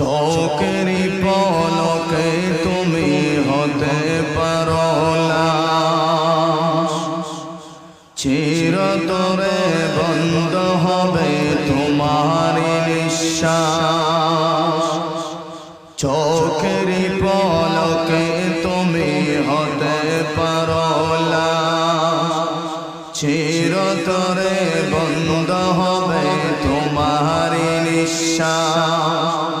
চোখেরই পলকে তুমি হতে পারো। চিরতরে বন্ধ হবে তোমার নিঃশ্বাস চোখেরই পলকে তুমি হতে পারো। চিরতরে বন্ধ হবে তোমার নিঃশ্বাস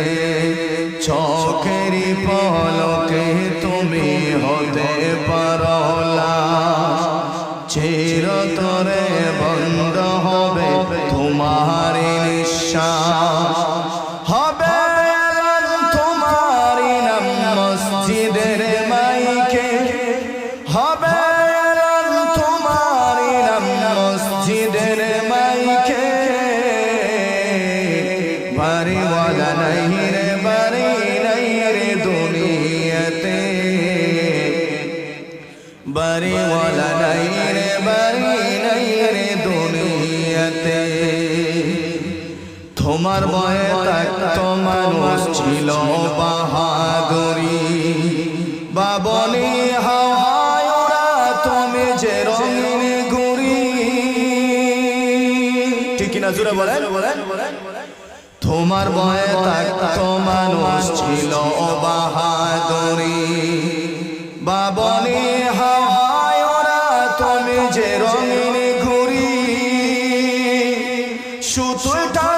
চোখেরই পলকে তুমি হতে পারো লাশ। চিরতরে বন্ধ হবে তোমার নিঃশ্বাস হবে তোমারই নাম মসজিদের মাইকে হবে বাড়িওয়ালা নাই রে, বাড়ি নাই রে দুনিয়াতে। তোমার বয়ে থাকতো মানুষ ছিল বাহাদুরি। বাবনি হাওয়ায় তুমি যে রঙিন গুড়ি। ঠিক না জুড়ে বলেন? বলেন তোমার বয়ে থাকতো মানুষ ছিল বাহাদুরি। বাবনি যে রঙিন ঘুরি দিলে